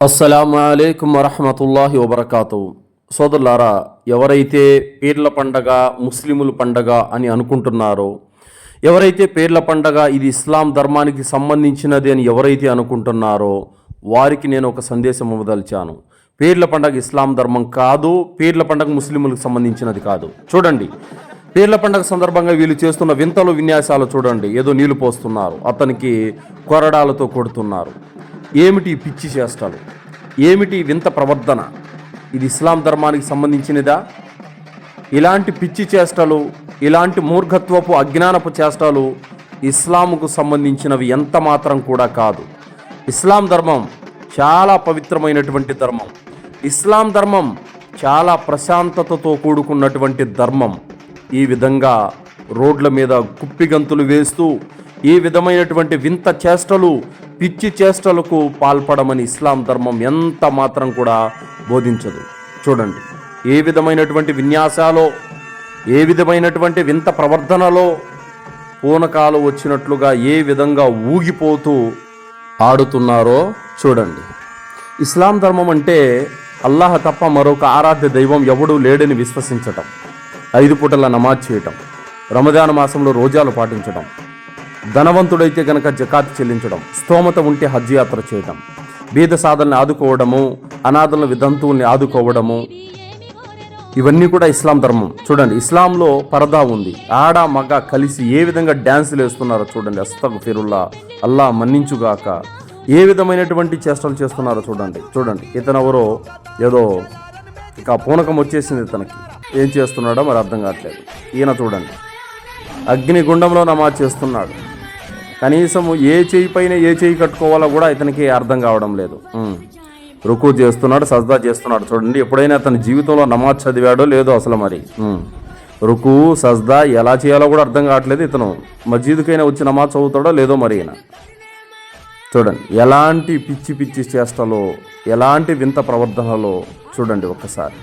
అస్సలం అయికం వరహమతుల్లాహి వబర్కాతు సోదరులారా ఎవరైతే పీర్ల పండగ ముస్లిముల పండగ అని అనుకుంటున్నారో ఎవరైతే పేర్ల పండగ ఇది ఇస్లాం ధర్మానికి సంబంధించినది అని ఎవరైతే అనుకుంటున్నారో వారికి నేను ఒక సందేశం ఇవ్వదలిచాను పేర్ల పండగ ఇస్లాం ధర్మం కాదు పీర్ల పండగ ముస్లిములకు సంబంధించినది కాదు చూడండి పేర్ల పండగ సందర్భంగా వీళ్ళు చేస్తున్న వింతలు విన్యాసాలు చూడండి ఏదో నీళ్ళు పోస్తున్నారు అతనికి కొరడాలతో కొడుతున్నారు ఏమిటి పిచ్చి చేష్టలు? ఏమిటి వింత ప్రవర్తన ఇది ఇస్లాం ధర్మానికి సంబంధించినదా? ఇలాంటి పిచ్చి చేష్టలు ఇలాంటి మూర్ఘత్వపు అజ్ఞానపు చేష్టలు ఇస్లాముకు సంబంధించినవి ఎంత మాత్రం కూడా కాదు. ఇస్లాం ధర్మం చాలా పవిత్రమైనటువంటి ధర్మం. ఇస్లాం ధర్మం చాలా ప్రశాంతతతో కూడుకున్నటువంటి ధర్మం. ఈ విధంగా రోడ్ల మీద కుప్పిగంతులు వేస్తూ ఈ విధమైనటువంటి వింత చేష్టలు పిచ్చి చేష్టలకు పాల్పడమని ఇస్లాం ధర్మం ఎంత మాత్రం కూడా బోధించదు. చూడండి ఏ విధమైనటువంటి విన్యాసాలో ఏ విధమైనటువంటి వింత ప్రవర్ధనలో పూనకాలు వచ్చినట్లుగా ఏ విధంగా ఊగిపోతూ ఆడుతున్నారో చూడండి. ఇస్లాం ధర్మం అంటే అల్లాహ్ తప్ప మరొక ఆరాధ్య దైవం ఎవడూ లేడని విశ్వసించటం ఐదు పూటల నమాజ్ చేయటం రమజాన్ మాసంలో రోజాలు పాటించడం ధనవంతుడైతే గనక జకాత్ చెల్లించడం స్తోమత ఉంటే హజ్ యాత్ర చేయటం బీద సాధనని ఆదుకోవడము అనాథల విధంతువుల్ని ఆదుకోవడము ఇవన్నీ కూడా ఇస్లాం ధర్మం. చూడండి ఇస్లాంలో పరదా ఉంది. ఆడ మగ కలిసి ఏ విధంగా డ్యాన్సులు వేస్తున్నారో చూడండి. అస్తగ ఫిరుల్లా అల్లా మన్నించుగాక. ఏ విధమైనటువంటి చేష్టలు చేస్తున్నారో చూడండి. చూడండి ఇతను ఎవరో ఏదో ఇక పూనకం వచ్చేసింది ఇతనికి. ఏం చేస్తున్నాడో మరి అర్థం కావట్లేదు. ఈయన చూడండి అగ్నిగుండంలో నమాజ్ చేస్తున్నాడు. కనీసం ఏ చేయి పైన ఏ చేయి కట్టుకోవాలో కూడా ఇతనికి అర్థం కావడం లేదు. రుకు చేస్తున్నాడు సజ్దా చేస్తున్నాడు చూడండి ఎప్పుడైనా అతని జీవితంలో నమాజ్ చదివాడో లేదో అసలు మరి. రుకు సజ్దా ఎలా చేయాలో కూడా అర్థం కావట్లేదు ఇతను. మస్జీద్కైనా వచ్చి నమాజ్ చదువుతాడో లేదో మరి ఈయన. చూడండి ఎలాంటి పిచ్చి పిచ్చి చేష్టలో ఎలాంటి వింత ప్రవర్తనలో చూడండి ఒక్కసారి.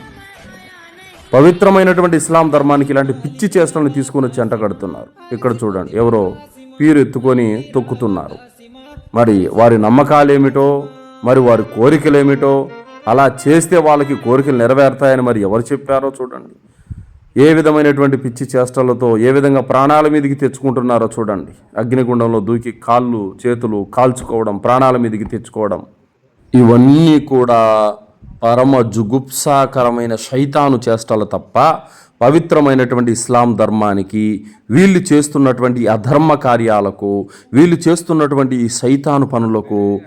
పవిత్రమైనటువంటి ఇస్లాం ధర్మానికి ఇలాంటి పిచ్చి చేష్టలను తీసుకుని వచ్చి అంటగడుతున్నారు ఇక్కడ చూడండి ఎవరో పీరు ఎత్తుకొని తొక్కుతున్నారు. మరి వారి నమ్మకాలేమిటో మరి వారి కోరికలేమిటో అలా చేస్తే వాళ్ళకి కోరికలు నెరవేరుతాయని మరి ఎవరు చెప్పారో చూడండి. ఏ విధమైనటువంటి పిచ్చి చేష్టలతో ఏ విధంగా ప్రాణాల మీదకి తెచ్చుకుంటున్నారో చూడండి. అగ్నిగుండంలో దూకి కాళ్ళు చేతులు కాల్చుకోవడం ప్రాణాల మీదకి తెచ్చుకోవడం. ఇవన్నీ కూడా పరమ జుగుప్సాకరమైన శైతాను చేష్టలు తప్ప పవిత్రమైనటువంటి ఇస్లాం ధర్మానికి వీళ్ళు చేస్తున్నటువంటి అధర్మ కార్యాలకు వీళ్ళు చేస్తున్నటువంటి ఈ సైతాను పనులకు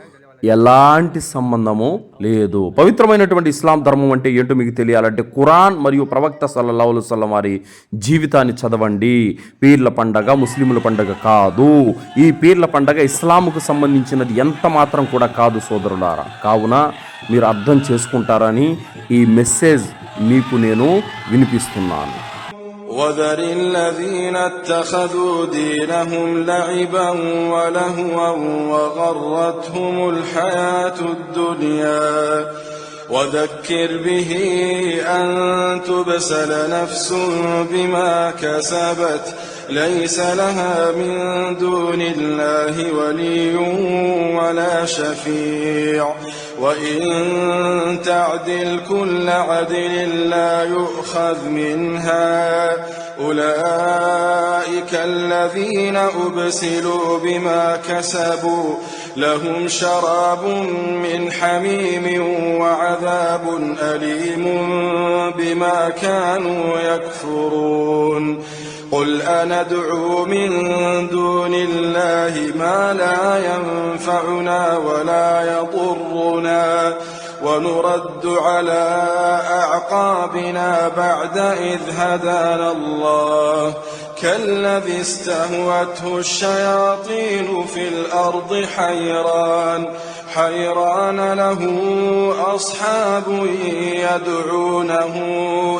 ఎలాంటి సంబంధము లేదు. పవిత్రమైనటువంటి ఇస్లాం ధర్మం అంటే ఏంటో మీకు తెలియాలంటే ఖురాన్ మరియు ప్రవక్త సల్లల్లాహు అలైహి వారి జీవితాన్ని చదవండి. పీర్ల పండగ ముస్లింల పండగ కాదు. ఈ పీర్ల పండగ ఇస్లాముకు సంబంధించినది ఎంత మాత్రం కూడా కాదు సోదరులారా. కావున మీరు అర్థం చేసుకుంటారని ఈ మెసేజ్ మీకు నేను వినిపిస్తున్నాను وذر الذين اتخذوا دينهم لعبا ولهوا وغرتهم الحياة الدنيا وذكر به أن تبسل نفس بما كسبت ليس لها من دون الله ولي ولا شفيع. وإن تعدل كل عدل لا يؤخذ منها. أولئك الذين أبسلوا بما كسبوا لهم شراب من حميم وعذاب أليم بما كانوا يكفرون. قل أندعو من دون الله ما لا ينفعنا ولا يضرنا. ونرد على أعقابنا بعد إذ هدانا الله. كالذي استهوته الشياطين في الأرض حيران. حيران له أصحاب يدعونه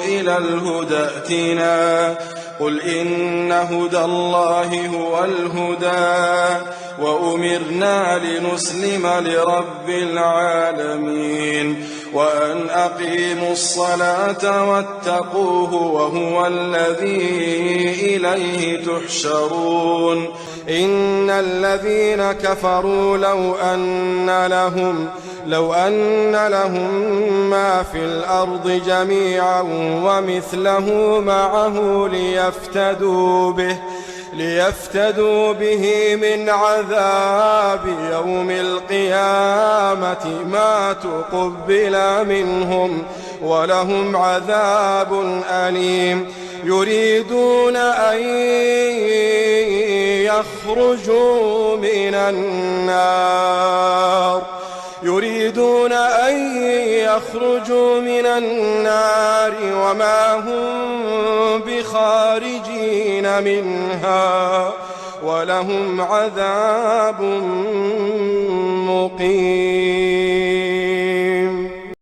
إلى الهدى ائتنا. قل إن هدى الله هو الهدى. وأمرنا لنسلم لرب العالمين وأن أقيموا الصلاة واتقوه وهو الذي إليه تحشرون إن الذين كفروا لو أن لهم لو أن لهم ما في الأرض جميعا ومثله معه ليفتدوا به ليفتدوا به من عذاب يوم القيامة ما تقبل منهم ولهم عذاب أليم. يريدون أن يخرجوا من النار. يريدون أن يخرجوا من النار وما هم بخارجين. منها ولهم عذاب مقيم.